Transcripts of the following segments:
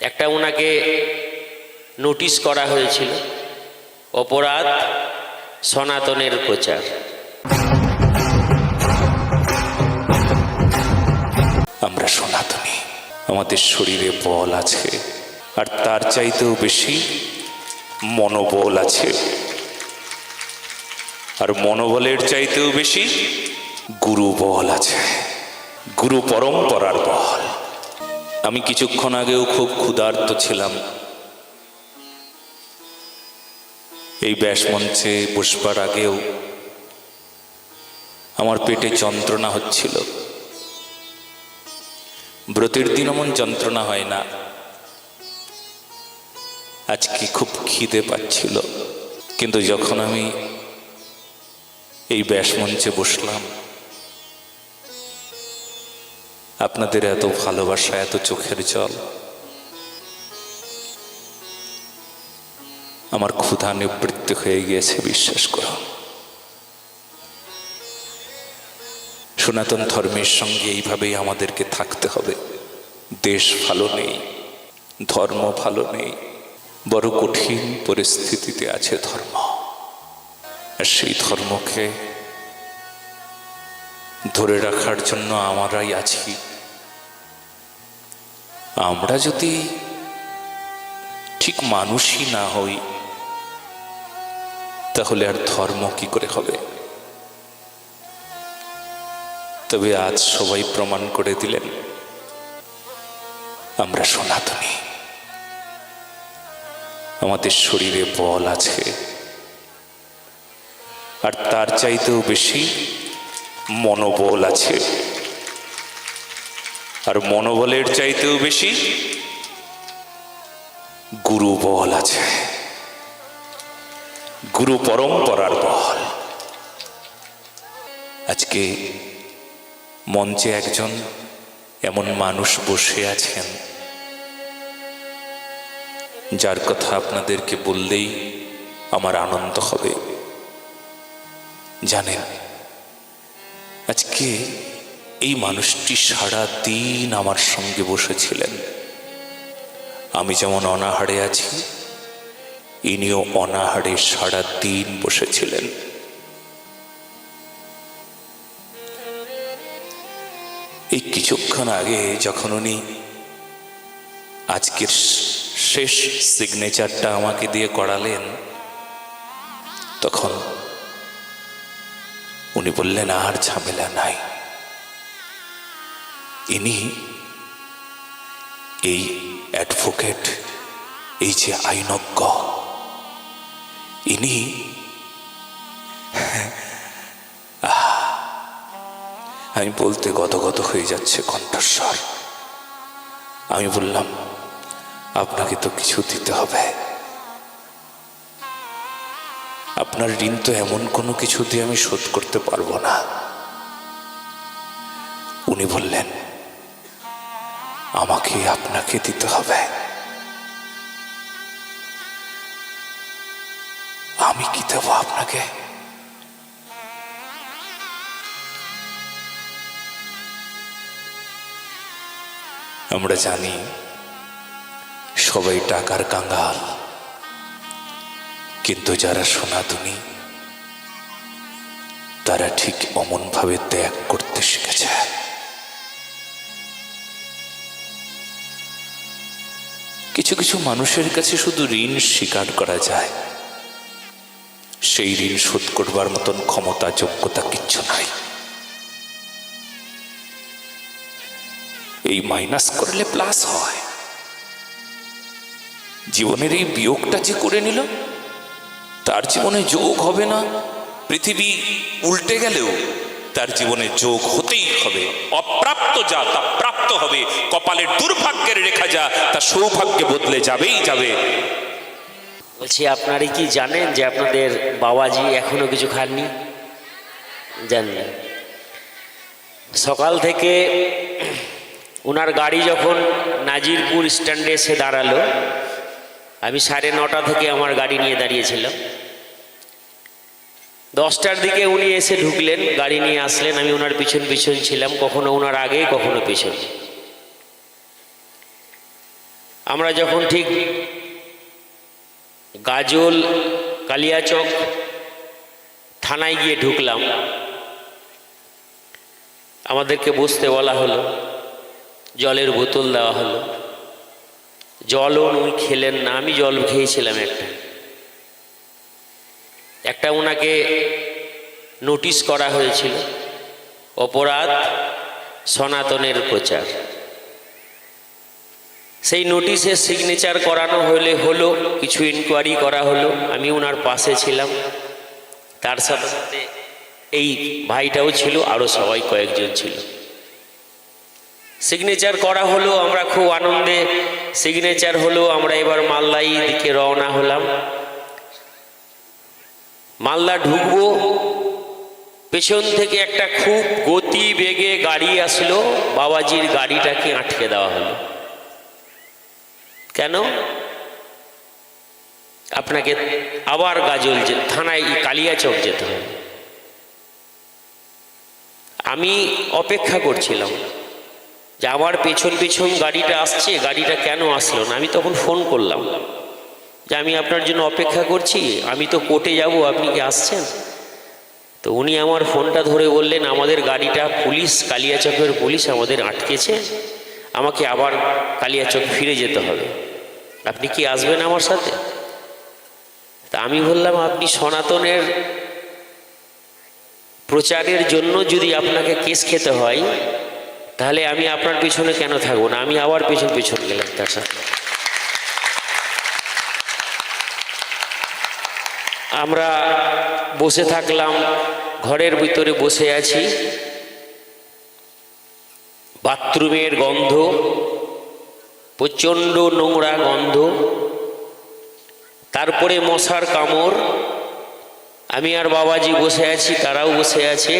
একটা ওনাকে নোটিশ করা হয়েছিল, অপরাধ সনাতনের প্রচার। আমরা সনাতনী, আমাদের শরীরে বল আছে, আর তার চাইতেও বেশি মনোবল আছে। আর মনোবলের চাইতেও বেশি গুরু বল আছে, গুরু পরম্পরার বল। আমি কিছুক্ষণ আগেও খুব ক্ষুধার্ত ছিলাম। এই ব্যাস মঞ্চে বসবার আগেও আমার পেটে যন্ত্রণা হচ্ছিল। ব্রতের দিন এমন যন্ত্রণা হয় না। আজকে খুব খিদে পাচ্ছিল। কিন্তু যখন আমি এই ব্যাস মঞ্চে বসলাম আপনাদের এত ভালোবাসা, এত চোখের জল। আমার ক্ষুধা নিবৃত্তি হয়ে গিয়েছে, বিশ্বাস করো সনাতন ধর্মের সঙ্গে এইভাবেই আমাদেরকে থাকতে হবে। দেশ ভালো নেই, ধর্ম ভালো নেই, বড় কঠিন পরিস্থিতিতে আছে ধর্ম। আর সেই ধর্মকে ধরে রাখার জন্য আমরাই আছি। আমরা যদি ঠিক মানুষই না হই, তাহলে আর ধর্ম কি করে হবে? তবে আজ সবাই প্রমাণ করে দিলেন, আমরা সনাতনী। আমাদের শরীরে বল আছে। আর তার চাইতেও বেশি মনোবল আছে। মনোবলের চাইতেও বেশি গুরু বল আছে। গুরু পরম্পরার বল। আজকে মঞ্চে একজন এমন মানুষ বসে আছেন, যার কথা আপনাদেরকে বললেই আমার আনন্দ হবে। জানেন, আজকে এই মানুষটি সারা দিন আমার সঙ্গে বসেছিলেন। আমি যেমন অনাহারে আছি, ইনিও অনাহারে সারা দিন বসেছিলেন। এই কিছুক্ষণ আগে যখন উনি আজকের শেষ সিগনেচারটা আমাকে দিয়ে করালেন, তখন উনি বললেন, আর ঝামেলা নাই। ইনি এই অ্যাডভোকেট, এই যে আইনজ্ঞ, ইনি আমি বলতে গদগদ হয়ে যাচ্ছে কণ্ঠস্বর। আমি বললাম, আপনাকে তো কিছু দিতে হবে। আপনার ঋণ তো এমন কোনো কিছু দিয়ে আমি শোধ করতে পারব না। উনি বললেন আমাকে আপনাকে দিতে হবে। আমি কি দেবো আপনাকে? আমরা জানি সবাই টাকার কাঙ্গাল কিন্তু যারা সনাতনী, তারা ঠিক অমনভাবে ত্যাগ করতে শিখেছে। কিছু কিছু মানুষের কাছে শুধু ঋণ স্বীকার করা যায়। সেই ঋণ শোধ করবার মতন ক্ষমতা যোগ্যতা কিচ্ছু নাই। এই মাইনাস করলে প্লাস হয়। জীবনের এই বিয়োগটা যে করে নিল, তার জীবনে যোগ হবে না। পৃথিবী উল্টে গেলেও তার জীবনে যোগ হতেই হবে অপ্রাপ্ত যা, তা প্রাপ্ত হবে। কপালের দুর্ভাগ্যের রেখা যা, তা সৌভাগ্যে বদলে যাবেই যাবে। বলছি, আপনারা কি জানেন যে আপনাদের বাবাজি এখনও কিছু খাননি? জানেন। সকাল থেকে ওনার গাড়ি যখন নাজিরপুর স্ট্যান্ডে এসে দাঁড়াল, আমি সাড়ে নটা থেকে আমার গাড়ি নিয়ে দাঁড়িয়েছিলাম। দশটার দিকে উনি এসে ঢুকলেন, গাড়ি নিয়ে আসলেন। আমি ওনার পিছন পিছন ছিলাম, কখনো ওনার আগে কখনো পিছন। আমরা যখন ঠিক গাজল, কালিয়াচক থানায় গিয়ে ঢুকলাম, আমাদেরকে বসতে বলা হলো, জলের বোতল দেওয়া হলো। জলও উনি খেলেন না, আমি জল খেয়েছিলাম একটা। একটা ওনাকে নোটিশ করা হয়েছিল, অপরাধ সনাতনের প্রচার। সেই নোটিশে সিগনেচার করানো হলে হলো, কিছু ইনকোয়ারি করা হলো, আমি ওনার পাশে ছিলাম। তার সাথে সাথে এই ভাইটাও ছিল আরও সবাই কয়েকজন ছিল। সিগনেচার করা হলো, আমরা খুব আনন্দে সিগনেচার হলো, আমরা এবার মালদাই দিকে রওনা হলাম। মালদা ঢুকবো, পেছন থেকে একটা খুব গতি বেগে গাড়ি আসলো, বাবাজির গাড়িটাকে আটকে দেওয়া হলো। কেন? আপনাকে আবার গাজল যে, থানায় কালিয়াচক যেতে হবে। আমি অপেক্ষা করছিলাম যে আমার পেছন পেছন গাড়িটা আসছে, গাড়িটা কেন আসলো না, আমি তখন ফোন করলাম। যে আমি আপনার জন্য অপেক্ষা করছি, আমি তো কোর্টে যাব, আপনি কি আসছেন? তো উনি আমার ফোনটা ধরে বললেন, আমাদের গাড়িটা পুলিশ, কালিয়াচকের পুলিশ আমাদের আটকেছে। আমাকে আবার কালিয়াচক ফিরে যেতে হবে। আপনি কি আসবেন আমার সাথে? তা আমি বললাম, আপনি সনাতনের প্রচারের জন্য যদি আপনাকে কেস খেতে হয়, তাহলে আমি আপনার পিছনে কেন থাকব না? আমি আবার পেছন পেছন গেলাম তার সাথে। আমরা বসে থাকলাম, ঘরের ভিতরে বসে আছি। বাথরুমের গন্ধ, প্রচণ্ড নোংরা গন্ধ। তারপরে মশার কামড়। আমি আর বাবাজি বসে আছি, তারাও বসে আছে।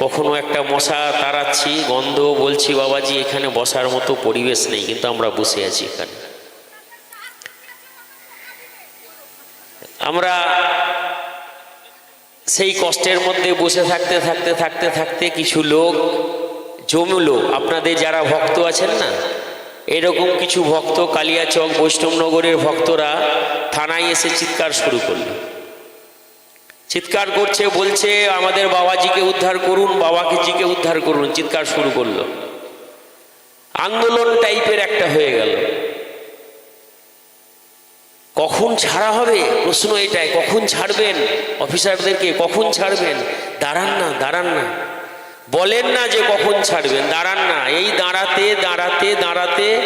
কখনো একটা মশা তাড়াচ্ছি, গন্ধ বলছি, বাবাজি, এখানে বসার মতো পরিবেশ নেই, কিন্তু আমরা বসে আছি এখানে। আমরা সেই কষ্টের মধ্যে বসে থাকতে থাকতে থাকতে থাকতে কিছু লোক জমলো। আপনাদের যারা ভক্ত আছেন না, এরকম কিছু ভক্ত কালিয়াচক বৈষ্ণবনগরের ভক্তরা থানায় এসে চিৎকার শুরু করল। চিৎকার করছে, বলছে, আমাদের বাবাজিকে উদ্ধার করুন বাবাকে জিকে উদ্ধার করুন। চিৎকার শুরু করল। আন্দোলন টাইপের একটা হয়ে গেল। কখন ছাড়া হবে? প্রশ্ন এটাই, কখন ছাড়বেন? অফিসারদেরকে কখন ছাড়বেন? দাঁড়ান না দাঁড়ান না। বলেন না যে কখন ছাড়বেন, দাঁড়ান না। এই দাঁড়াতে দাঁড়াতে দাঁড়াতে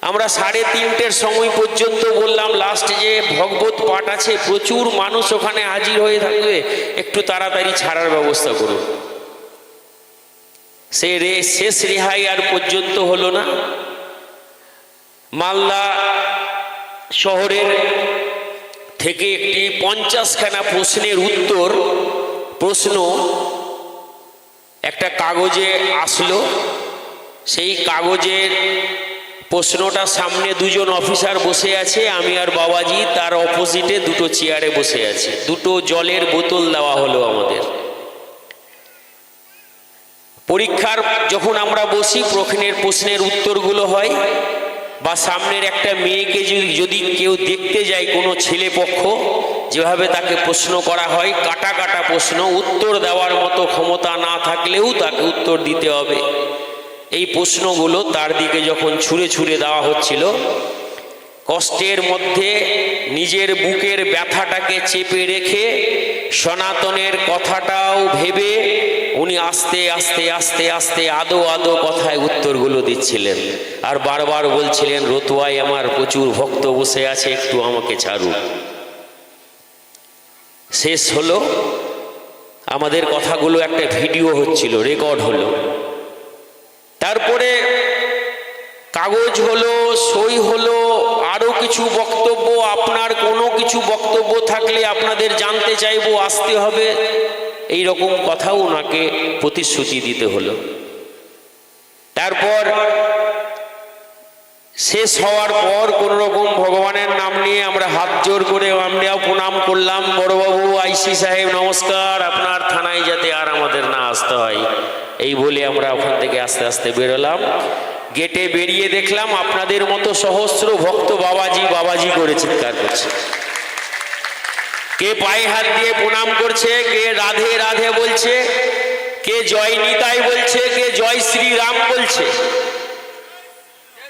আমরা সাড়ে তিনটের সময় পর্যন্ত বললাম লাস্ট যে ভগবত পাঠ আছে, প্রচুর মানুষ ওখানে হাজির হয়ে থাকবে। একটু তাড়াতাড়ি ছাড়ার ব্যবস্থা করুন। সে রে, শেষ রেহাই আর পর্যন্ত হলো না। মালদা শহরের থেকে একটি পঞ্চাশখানা প্রশ্নের উত্তর, প্রশ্ন একটা কাগজে আসলো। সেই কাগজের প্রশ্নটার সামনে দুজন অফিসার বসে আছে, আমি আর বাবাজি, তার অপোজিটে দুটো চেয়ারে বসে আছে। দুটো জলের বোতল দেওয়া হলো আমাদের। পরীক্ষার যখন আমরা বসি প্রশ্নের প্রশ্নের উত্তরগুলো হয়। বা সামনের একটা মেয়েকে যদি কেউ দেখতে যায় কোনো ছেলে পক্ষ, যেভাবে তাকে প্রশ্ন করা হয়, কাটা কাটা প্রশ্ন, উত্তর দেওয়ার মতো ক্ষমতা না থাকলেও তাকে উত্তর দিতে হবে। এই প্রশ্নগুলো তার দিকে যখন ছুঁড়ে ছুঁড়ে দেওয়া হচ্ছিল কষ্টের মধ্যে নিজের বুকের ব্যথাটাকে চেপে রেখে সনাতনের কথাটাও ভেবে উনি আস্তে আস্তে আস্তে আস্তে আদো আদো কথায় উত্তরগুলো দিচ্ছিলেন। আর বারবার বলছিলেন, রতুয়ায় আমার প্রচুর ভক্ত বসে আছে, একটু আমাকে ছাড়ুন শেষ হলো। আমাদের কথাগুলো একটা ভিডিও হচ্ছিল, রেকর্ড হলো। তারপরে কাগজ হলো, সই হলো আরও কিছু বক্তব্য, আপনার কোনো কিছু বক্তব্য থাকলে আপনাদের জানতে চাইব, আসতে হবে। এই রকম কথাও ওনাকে প্রতিশ্রুতি দিতে হলো। তারপর শেষ হওয়ার পর কোন রকম ভগবানের নাম নিয়ে আমরা হাত জোর করে আমরাও প্রণাম করলাম। বড়বাবু, আইসি সাহেব, নমস্কার। আপনার থানায় যাতে আর আমাদের না আসতে হয়, এই বলে আমরা ওখান থেকে আস্তে আস্তে বেরোলাম। গেটে বেরিয়ে দেখলাম আপনাদের মতো সহস্র ভক্ত বাবাজি বাবাজি করে চিৎকার করছে। কে পায়ে হাত দিয়ে প্রণাম করছে, কে রাধে রাধে বলছে, কে জয় নিতাই বলছে, কে জয় শ্রী রাম বলছে।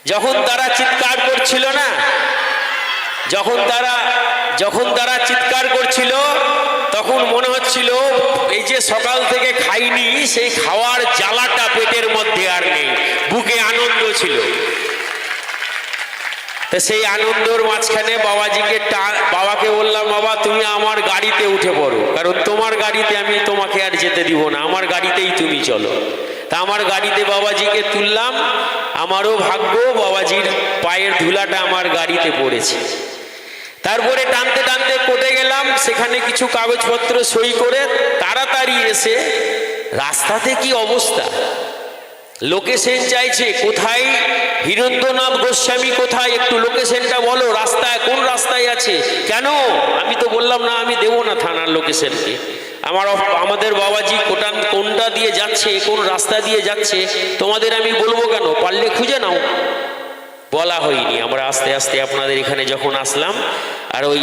যখন তারা চিৎকার করছিল না যখন তারা যখন তারা চিৎকার করছিল, তখন মনে হচ্ছিল, এই যে সকাল থেকে খাইনি, সেই খাওয়ার জ্বালাটা পেটের মধ্যে আর নেই, বুকে আনন্দ ছিল। তো সেই আনন্দর মাঝখানে বাবাজিকে বাবাকে বললাম, বাবা, তুমি আমার গাড়িতে উঠে পড়ো, কারণ তোমার গাড়িতে আমি তোমাকে আর যেতে দিব না, আমার গাড়িতেই তুমি চলো। তা আমার গাড়িতে বাবাজিকে তুললাম। আমারও ভাগ্য, বাবাজির পায়ের ধুলাটা আমার গাড়িতে পড়েছে। তারপরে টানতে টানতে কোটে গেলাম, সেখানে কিছু কাগজপত্র সই করে তাড়াতাড়ি এসে রাস্তাতে কি অবস্থা? লোকেশন চাইছে, কোথায়? হীরেন্দ্রনাথ গোস্বামী কোথায়? একটু লোকেশনটা বলো রাস্তায় কোন রাস্তায় আছে? কেন? আমি তো বললাম, না, আমি দেবো না থানার লোকেশনকে। আমার আমাদের বাবাজি কোটান কোনটা দিয়ে যাচ্ছে, কোন রাস্তা দিয়ে যাচ্ছে, তোমাদের আমি বলব কেন? পারলে খুঁজে নাও। বলা হয়নি। আমরা আস্তে আস্তে আপনাদের এখানে যখন আসলাম, আর ওই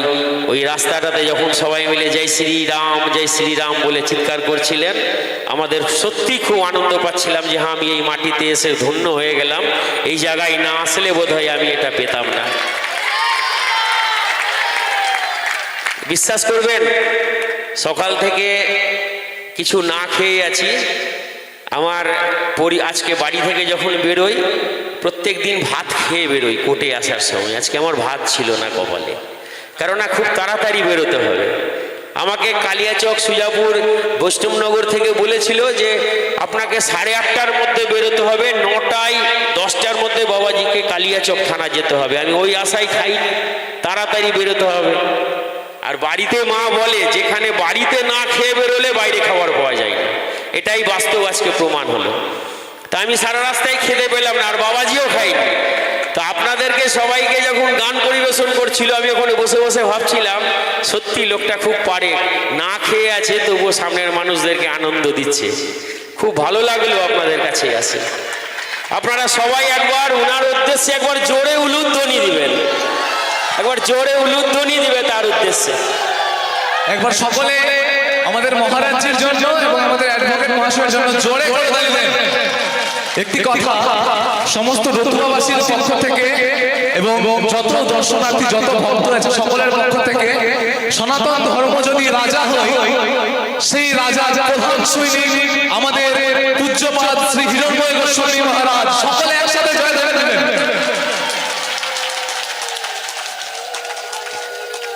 ওই রাস্তাটাতে যখন সবাই মিলে জয় শ্রীরাম জয় শ্রীরাম বলে চিৎকার করছিলেন, আমাদের সত্যি খুব আনন্দ পাচ্ছিলাম যে হ্যাঁ আমি এই মাটিতে এসে ধন্য হয়ে গেলাম। এই জায়গায় না আসলে বোধহয় আমি এটা পেতাম না। বিশ্বাস করবেন? সকাল থেকে কিছু না খেয়ে আছি। আমার পরি, আজকে বাড়ি থেকে যখন বেরোই, প্রত্যেক দিন ভাত খেয়ে বেরোই কোর্টে আসার সময়। আজকে আমার ভাত ছিল না কপালে। কেননা খুব তাড়াতাড়ি বেরোতে হবে। আমাকে কালিয়াচক, সুজাপুর, বৈষ্ণবনগর থেকে বলেছিল যে, আপনাকে সাড়ে আটটার মধ্যে বেরোতে হবে, নটায় দশটার মধ্যে বাবাজিকে কালিয়াচক থানা যেতে হবে। আমি ওই আশায় খাইনি। তাড়াতাড়ি বেরোতে হবে। আর বাড়িতে মা বলে, যেখানে বাড়িতে না খেয়ে বেরোলে বাইরে খাবার পাওয়া যায় না। এটাই বাস্তব আজকে প্রমাণ হলো। তা আমি সারা রাস্তায় খেতে পেলাম না, আর বাবাজিও খাইনি। তা আপনাদেরকে সবাইকে যখন গান পরিবেশন করছিল, আমি ওখানে বসে বসে ভাবছিলাম, সত্যি লোকটা খুব পারে, না খেয়ে আছে, তবুও সামনের মানুষদেরকে আনন্দ দিচ্ছে। খুব ভালো লাগল আপনাদের কাছে আসে। আপনারা সবাই একবার ওনার উদ্দেশ্যে একবার জোরে উলুধ্বনি দিবেন। একবার জোরে উলুধ্বনি দিবে তার উদ্দেশ্যে। একবার সকলে আমাদের মহারাজ্যের জন্য এবং আমাদের অ্যাডভোকেট মহাশয়ের জন্য জোরে করে দিলেন একটি কথা সমস্ত রতুয়াবাসীর পক্ষ থেকে এবং যত দর্শনার্থী যত ভক্ত আছে সকলের পক্ষ থেকে সনাতন ধর্ম যদি রাজা হয় সেই রাজা প্রধান সৈনিক আমাদের পূজ্যপাদ শ্রী হিরণ্ময় গোস্বামী মহারাজ সকলে একসাথে জয় দেবেন